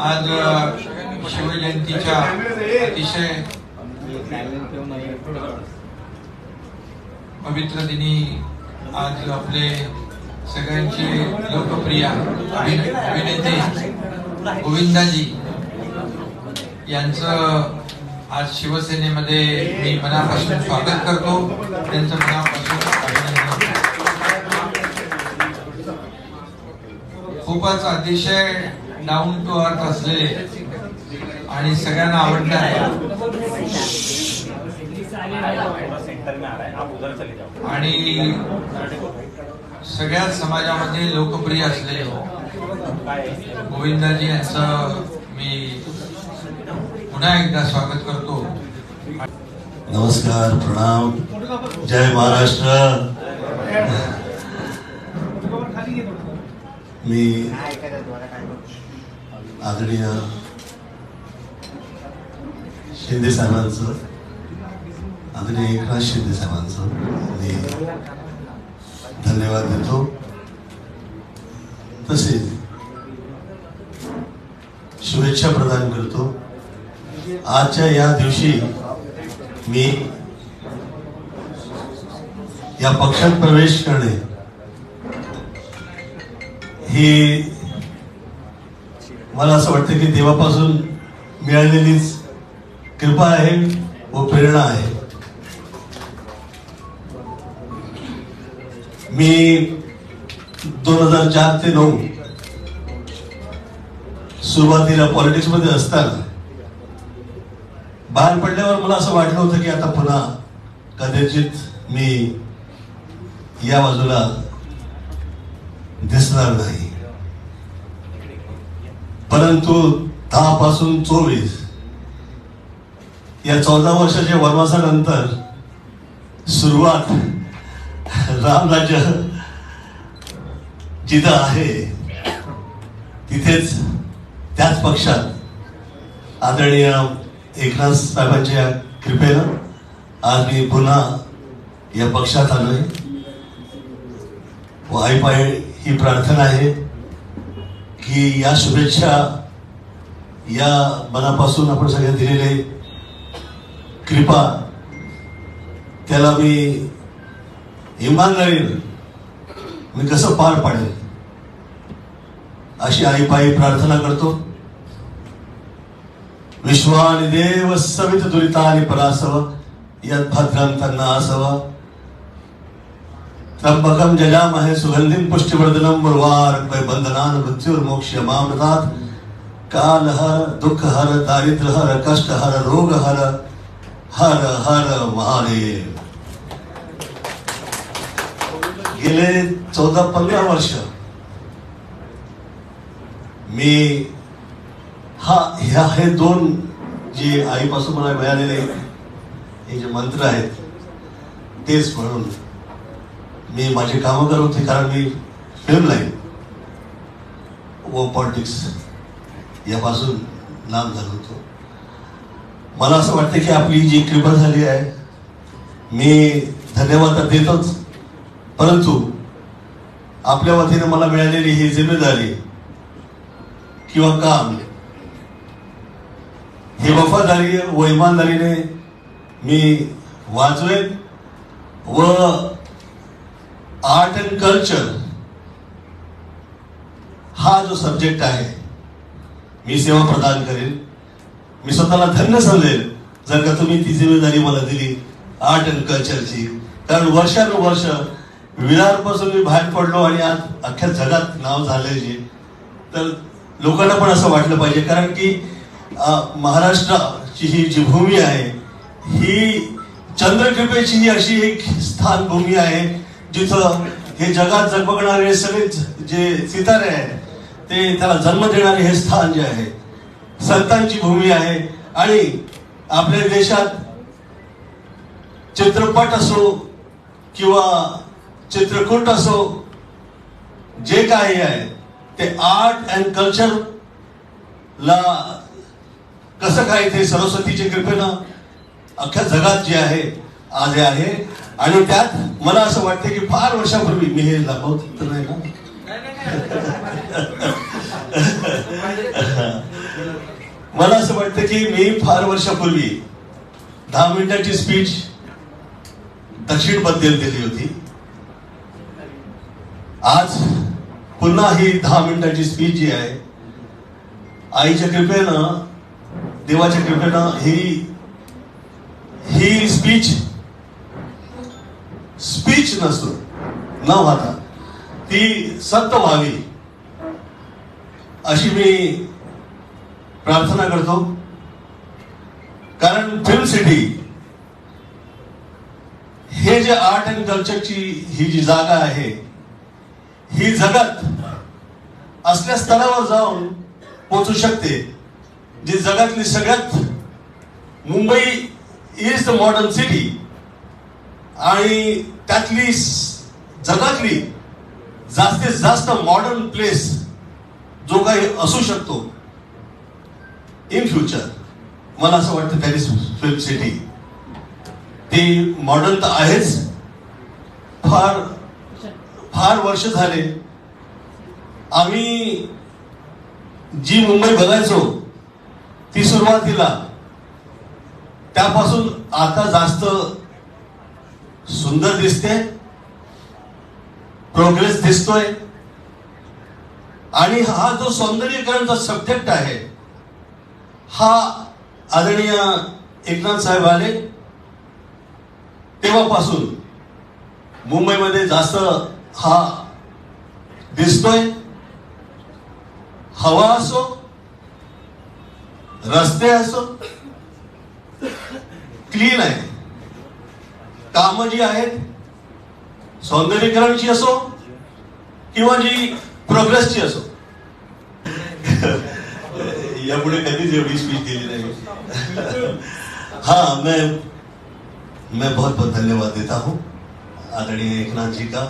आज अ, शिवजयंतीच्या अतिशय पवित्र दिनी आज आपले सगळ्यांचे लोकप्रिय अभिने- अभिनेते गोविंदाजी यांचं आज शिवसेनेमध्ये मी मनापासून स्वागत करतो. त्यांचं मनापासून अभिनंदन. खूपच अतिशय डाऊन टू अर्थ असलेले आणि सगळ्यांना आवडणार आहे है आणि सगळ्याच समाजामध्ये लोकप्रिय असलेले गोविंदाजी यांचं मी पुन्हा एकदा स्वागत करतो. नमस्कार प्रणाम. जय महाराष्ट्र. मी आदरणीय शिंदे साहेबांचं आदरणीय एकनाथ शिंदे साहेबांचं मी धन्यवाद देतो. तसेच शुभेच्छा प्रदान करतो. आजच्या या दिवशी मी या पक्षात प्रवेश करणे ही मला असं वाटतं की देवापासून मिळालेलीच कृपा आहे व प्रेरणा आहे. मी दोन हजार चार ते नऊ सुरुवातीला पॉलिटिक्समध्ये असताना बाहेर पडल्यावर मला असं वाटलं होतं की आता पुन्हा कदाचित मी या बाजूला दिसणार नाही. परंतु दहा पासून चोवीस या चौदा वर्षाच्या वनवासानंतर सुरुवात रामराज्य जिथं आहे तिथेच त्याच पक्षात आदरणीय एकनाथ साहेबांच्या कृपेनं आज मी पुन्हा या पक्षात आलोय. व आईपाय ही प्रार्थना आहे की या शुभेच्छा या मनापासून आपण सगळ्या दिलेले कृपा त्याला मी इमानदारीनं. मी कसं पार पाडेल? अशी आईपाई प्रार्थना करतो. विश्वान देव सवित दुरिता आणि परासव यात भाद्रांतांना असावा त्र्यंबकम जजामहे सुगंधिम पुष्टिवर्धनम वै बंधनान मृत्युर्मोक्ष मामृतात काल हर दुख हर दारिद्र हर कष्ट हर रोग हर हर हर महादेव। गेले चौदा पंधरा वर्ष. मी हा ह्या हे दोन जे आईपासून मला मिळालेले हे जे मंत्र आहेत तेच म्हणून मी माझी कामं करत होते कारण मी फिल्म लाईन व पॉलिटिक्स यापासून लांब झालो होतो. मला असं वाटतं की आपली जी कृपा झाली आहे मी धन्यवाद तर देतोच. परंतु आपल्या वतीने मला मिळालेली ही जिम्मेदारी किंवा काम हे वफादारी व इमानदारीने मी वाजवेन व आर्ट अँड कल्चर हा जो सब्जेक्ट आहे मी सेवा प्रदान करेन. मी स्वतःला धन्य समजेल जर का तुम्ही ती जिम्मेदारी मला दिली आर्ट अँड कल्चरची कारण वर्षानुवर्ष विरारपासून मी बाहेर पडलो आणि आज अख्ख्या जगात नाव झाले तर लोकांना पण असं वाटलं पाहिजे कारण की महाराष्ट्राची ही जी भूमी आहे ही चंद्रकृपेची ही अशी एक स्थान भूमी आहे जिथं हे जगात जगबगणारे सगळे जे सितारे आहेत ते त्याला जन्म देणारे हे स्थान जे आहे संतांची भूमी आहे. आणि आपल्या देशात चित्रपट असो किंवा चित्रकूट असो जे काही आहे ते आर्ट अँड कल्चर ला कसं काय ते सरस्वतीच्या कृपेनं अख्ख्या जगात जे आहे आज आहे. आणि त्यात मला असं वाटतं की फार वर्षापूर्वी मी हे लाभवत तर नाही ना? मला असं वाटतं की मी फार वर्षापूर्वी दहा मिनिटाची स्पीच दक्षिणबद्दल दिली होती. आज पुन्हा ही दहा मिनिटाची स्पीच जी आहे आईच्या कृपेनं देवाच्या कृपेनं ही ही स्पीच स्पीच नसतो न वाहता ती सत्य व्हावी. अशी मी प्रार्थना करतो. कारण फिल्म सिटी हे जे आर्ट अँड कल्चरची ही जी जागा आहे ही जगात असल्या स्तरावर जाऊन पोचू शकते जी जगातली सगळ्यात Mumbai is the modern city आणि त्यातली जगातली जास्तीत जास्त मॉडर्न प्लेस जो काही असू शकतो इन फ्युचर मला असं वाटतं दॅट फिल्म सिटी ती मॉडर्न तर आहेच फार फार वर्ष झाले आम्ही जी मुंबई बघायचो ती सुरुवातीला त्यापासून आता जास्त सुंदर दिसते प्रोग्रेस दिसतोय. आणि हा जो सौंदर्यीकरणचा सब्जेक्ट आहे हा आदरणीय एकनाथ साहेब आले. तेव्हापासून मुंबईमध्ये जास्त हा. दिसतोय. हवा असो रस्ते असो क्लीन आहे. कामं जी आहेत सौंदर्यीकरणची असो किंवा जी प्रोग्रेसची असो. यापुढे कधीच एवढी स्पीच दिली नाही. हा मैं मैं बहुत बहुत धन्यवाद देता हूँ. आदरणीय एकनाथ जी का.